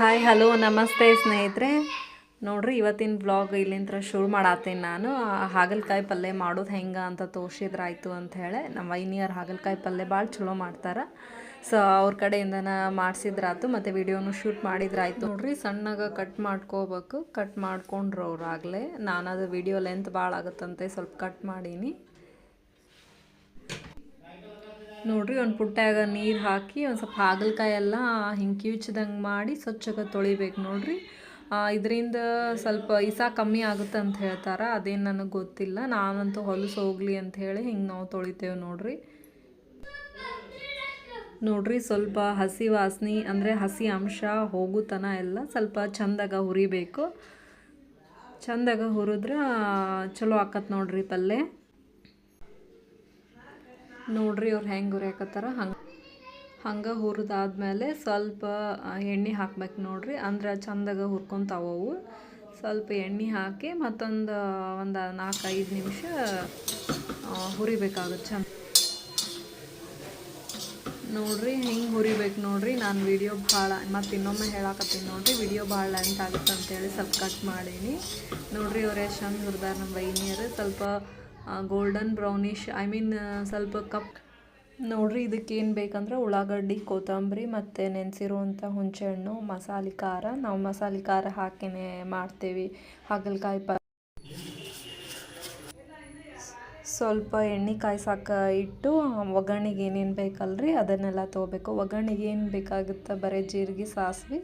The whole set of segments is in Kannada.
ಹಾಯ್ ಹಲೋ ನಮಸ್ತೆ ಸ್ನೇಹಿತರೆ. ನೋಡ್ರಿ, ಇವತ್ತಿನ ಬ್ಲಾಗ್ ಇಲ್ಲಿಂದ ಶುರು ಮಾಡತ್ತೀನಿ ನಾನು. ಹಾಗಲಕಾಯಿ ಪಲ್ಯ ಮಾಡೋದು ಹೆಂಗೆ ಅಂತ ತೋರಿಸಿದ್ರಾಯ್ತು ಅಂತ ಹೇಳಿ. ನಮ್ಮ ವೈನಿಯರ್ ಹಾಗಲಕಾಯಿ ಪಲ್ಯ ಭಾಳ ಚಲೋ ಮಾಡ್ತಾರೆ. ಸೊ ಅವ್ರ ಕಡೆಯಿಂದನ ಮಾಡಿಸಿದ್ರಾಯ್ತು, ಮತ್ತು ವಿಡಿಯೋನು ಶೂಟ್ ಮಾಡಿದ್ರಾಯ್ತು. ನೋಡ್ರಿ, ಸಣ್ಣಗೆ ಕಟ್ ಮಾಡ್ಕೋಬೇಕು. ಕಟ್ ಮಾಡ್ಕೊಂಡ್ರು ಅವ್ರು ಆಗಲೇ ನಾನು ಅದು ವಿಡಿಯೋ ಲೆಂತ್ ಭಾಳ ಆಗುತ್ತಂತೆ, ಸ್ವಲ್ಪ ಕಟ್ ಮಾಡೀನಿ. ನೋಡ್ರಿ ಒಂದು ಪುಟ್ಟಾಗ ನೀರು ಹಾಕಿ ಒಂದು ಸ್ವಲ್ಪ ಹಾಗಲಕಾಯಿ ಎಲ್ಲ ಹಿಂಗೆ ಕಿವುಚ್ದಂಗೆ ಮಾಡಿ ಸ್ವಚ್ಛಗೆ ತೊಳಿಬೇಕು ನೋಡ್ರಿ. ಇದರಿಂದ ಸ್ವಲ್ಪ ಇಸ ಕಮ್ಮಿ ಆಗುತ್ತೆ ಅಂತ ಹೇಳ್ತಾರೆ, ಅದೇನು ನನಗೆ ಗೊತ್ತಿಲ್ಲ. ನಾನಂತೂ ಹೊಲಸು ಹೋಗಲಿ ಅಂತ ಹೇಳಿ ಹಿಂಗೆ ನಾವು ತೊಳಿತೇವೆ ನೋಡ್ರಿ. ನೋಡ್ರಿ ಸ್ವಲ್ಪ ಹಸಿ ವಾಸನೆ ಅಂದರೆ ಹಸಿ ಅಂಶ ಹೋಗುತನ ಎಲ್ಲ ಸ್ವಲ್ಪ ಚಂದಾಗ ಹುರಿಬೇಕು. ಚಂದಾಗ ಹುರಿದ್ರೆ ಚಲೋ ಆಕತ್ ನೋಡ್ರಿ ಪಲ್ಯ ನೋಡ್ರಿ ಅವ್ರು ಹೆಂಗೆ ಹುರಿಯಾಕತ್ತಾರ ಹಂಗೆ ಹಂಗೆ ಹುರಿದಾದ್ಮೇಲೆ ಸ್ವಲ್ಪ ಎಣ್ಣೆ ಹಾಕ್ಬೇಕು ನೋಡ್ರಿ. ಅಂದ್ರೆ ಚಂದಾಗ ಹುರ್ಕೊಂತಾವವು ಸ್ವಲ್ಪ ಎಣ್ಣೆ ಹಾಕಿ ಮತ್ತೊಂದು, ಒಂದು ನಾಲ್ಕೈದು ನಿಮಿಷ ಹುರಿಬೇಕಾಗುತ್ತೆ. ಚಂದ. ನೋಡ್ರಿ ಹಿಂಗೆ ಹುರಿಬೇಕು ನೋಡ್ರಿ. ನಾನು ವಿಡಿಯೋ ಭಾಳ, ಮತ್ತು ಇನ್ನೊಮ್ಮೆ ಹೇಳಾಕತ್ತೀನಿ ನೋಡ್ರಿ. ವಿಡಿಯೋ ಭಾಳ ಲೆಂತ್ ಆಗುತ್ತೆ ಅಂತೇಳಿ ಸ್ವಲ್ಪ ಕಟ್ ಮಾಡೀನಿ. ನೋಡ್ರಿ ಅವ್ರು ಎಷ್ಟು ಚಂದ ಹುರಿದಾರ ನಮ್ಮ ಬೈನಿಯರು ಸ್ವಲ್ಪ ಗೋಲ್ಡನ್ ಬ್ರೌನಿಶ್ ಐ ಮೀನ್ ಸ್ವಲ್ಪ ಕಪ್ ನೋಡ್ರಿ ಏನು ಬೇಕಂದ್ರೆ ಉಳ್ಳಾಗಡ್ಡಿ, ಕೊತ್ತಂಬರಿ ಮತ್ತು ನೆನೆಸಿರುವಂಥ ಹುಣಸೆಹಣ್ಣು, ಮಸಾಲೆ ಖಾರ. ನಾವು ಮಸಾಲೆ ಖಾರ ಹಾಕಿನೇ ಮಾಡ್ತೀವಿ. ಹಾಗಲಕಾಯಿ ಪ ಸ್ವಲ್ಪ ಎಣ್ಣೆ ಕಾಯ್ಸಾಕ ಇಟ್ಟು ಒಗ್ಗರಣೆಗೆ ಏನೇನು ಬೇಕಲ್ರಿ ಅದನ್ನೆಲ್ಲ ತೊಗೋಬೇಕು. ಒಗ್ಗರಣೆಗೆ ಏನು ಬೇಕಾಗುತ್ತೆ? ಬರೀ ಜೀರಿಗೆ, ಸಾಸಿವೆ.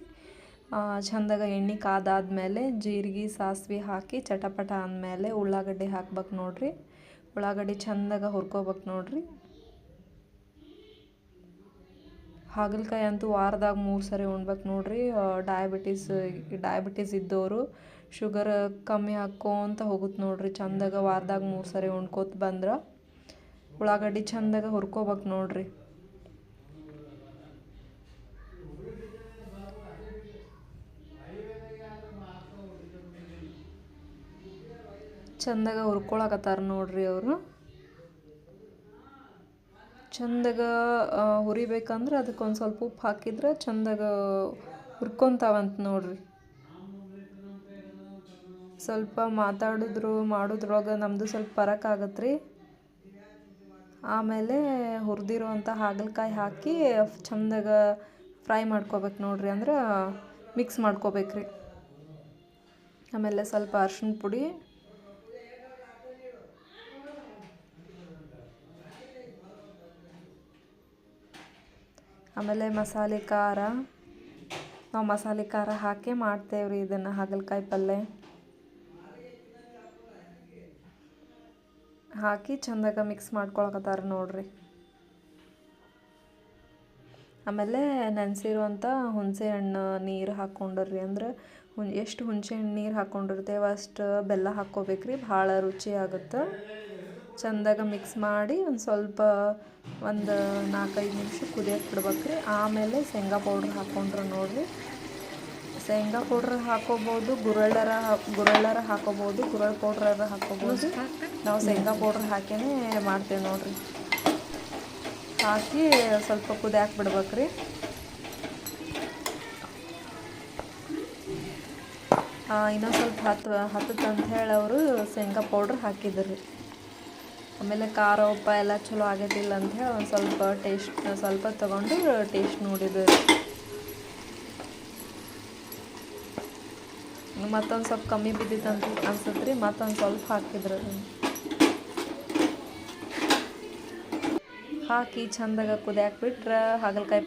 ಚಂದಾಗ ಎಣ್ಣೆ ಕಾದಾದ್ಮೇಲೆ ಜೀರಿಗೆ, ಸಾಸಿವೆ ಹಾಕಿ ಚಟಪಟ ಅಂದಮೇಲೆ ಉಳ್ಳಾಗಡ್ಡಿ ಹಾಕ್ಬೇಕು ನೋಡ್ರಿ. ಉಳ್ಳಾಗಡ್ಡಿ ಚಂದಾಗ ಹುರ್ಕೋಬೇಕು ನೋಡ್ರಿ. ಹಾಗಲಕಾಯಿ ಅಂತೂ ವಾರದಾಗ ಮೂರು ಸರಿ ಉಣ್ಬೇಕು ನೋಡ್ರಿ. ಡಯಾಬಿಟೀಸ್ ಡಯಾಬಿಟೀಸ್ ಇದ್ದವರು ಶುಗರ್ ಕಮ್ಮಿ ಹಾಕ್ಕೊಂತ ಹೋಗುತ್ತೆ ನೋಡ್ರಿ. ಚಂದಾಗ ವಾರದಾಗ ಮೂರು ಸರಿ ಉಣ್ಕೋತ ಬಂದ್ರೆ ಉಳ್ಳಾಗಡ್ಡಿ ಚಂದಾಗ ಹುರ್ಕೋಬೇಕು ನೋಡ್ರಿ. ಚಂದಾಗ ಹುರ್ಕೊಳಕತ್ತಾರ ನೋಡ್ರಿ ಅವರು. ಚಂದಾಗ ಹುರಿಬೇಕಂದ್ರೆ ಅದಕ್ಕೆ ಒಂದು ಸ್ವಲ್ಪ ಉಪ್ಪು ಹಾಕಿದ್ರೆ ಚಂದಾಗ ಹುರ್ಕೊಂತಾವಂತ ನೋಡ್ರಿ. ಸ್ವಲ್ಪ ಮಾತಾಡಿದ್ರು ಮಾಡೋದ್ರೊಳಗೆ ನಮ್ಮದು ಸ್ವಲ್ಪ ಫರಕ್ ಆಮೇಲೆ ಹುರಿದಿರುವಂಥ ಹಾಗಲಕಾಯಿ ಹಾಕಿ ಚಂದಾಗ ಫ್ರೈ ಮಾಡ್ಕೋಬೇಕು ನೋಡ್ರಿ ಅಂದ್ರೆ ಮಿಕ್ಸ್ ಮಾಡ್ಕೋಬೇಕ್ರಿ. ಆಮೇಲೆ ಸ್ವಲ್ಪ ಅರ್ಶಿಣ ಪುಡಿ. ಆಮೇಲೆ ಮಸಾಲೆ ಖಾರ. ನಾವು ಮಸಾಲೆ ಖಾರ ಹಾಕಿ ಮಾಡ್ತೇವ್ರಿ ಇದನ್ನು ಹಾಗಲಕಾಯಿ ಪಲ್ಯ ಹಾಕಿ ಚಂದಾಗ ಮಿಕ್ಸ್ ಮಾಡ್ಕೊಳಕತ್ತಾರ ನೋಡ್ರಿ. ಆಮೇಲೆ ನೆನೆಸಿರುವಂಥ ಹುಣಸೆ ಹಣ್ಣು ನೀರು ಹಾಕ್ಕೊಂಡ್ರಿ ಅಂದ್ರೆ ಹುಣ್, ಎಷ್ಟು ಹುಣಸೆ ಹಣ್ಣು ನೀರು ಹಾಕ್ಕೊಂಡಿರ್ತೇವೆ ಅಷ್ಟು ಬೆಲ್ಲ ಹಾಕ್ಕೋಬೇಕ್ರಿ ಭಾಳ ರುಚಿ ಆಗುತ್ತೆ. ಚಂದಾಗ ಮಿಕ್ಸ್ ಮಾಡಿ ಒಂದು ಸ್ವಲ್ಪ ಒಂದು ನಾಲ್ಕೈದು ನಿಮಿಷ ಬಿಡ್ಬೇಕು ರೀ ಆಮೇಲೆ ಶೇಂಗಾ ಪೌಡ್ರ್ ಹಾಕ್ಕೊಂಡ್ರೆ ನೋಡಿರಿ. ಶೇಂಗಾ ಪೌಡ್ರ್ ಹಾಕೋಬೋದು, ಗುರಳ್ಳರ ಗುರಳ್ಳರ ಹಾಕೋಬೋದು ಗುರಳ್ ಪೌಡ್ರರ ಹಾಕೋಬೋದು. ನಾವು ಶೇಂಗಾ ಪೌಡ್ರ್ ಹಾಕಿನೇ ಮಾಡ್ತೇವೆ ನೋಡಿರಿ. ಹಾಕಿ ಸ್ವಲ್ಪ ಕುದಿಯಾಕೆ ಬಿಡ್ಬೇಕ್ರಿ. ಇನ್ನೊಂದು ಸ್ವಲ್ಪ ಹತ್ತು ಹತ್ತತ್ತು ಅಂತ ಹೇಳಿ ಅವರು ಶೇಂಗಾ ಪೌಡ್ರ್ ಹಾಕಿದ್ರಿ. ಆಮೇಲೆ ಖಾರ ಉಪ್ಪ ಎಲ್ಲ ಚಲೋ ಆಗೈತಿಲ್ಲ ಅಂತ ಹೇಳಿ ಒಂದು ಸ್ವಲ್ಪ ಟೇಸ್ಟ್ ಸ್ವಲ್ಪ ತೊಗೊಂಡು ಟೇಸ್ಟ್ ನೋಡಿದ್ದು ಮತ್ತೊಂದು ಸ್ವಲ್ಪ ಕಮ್ಮಿ ಬಿದ್ದಿತ್ತು ಅಂತ ಅನ್ಸುತ್ತೆ ರೀ ಮತ್ತೊಂದು ಸ್ವಲ್ಪ ಹಾಕಿದ್ರು ಹಾಕಿ ಚಂದಾಗ ಕುದಿಯಾಕ್ಬಿಟ್ರೆ ಹಾಗಲಕಾಯಿ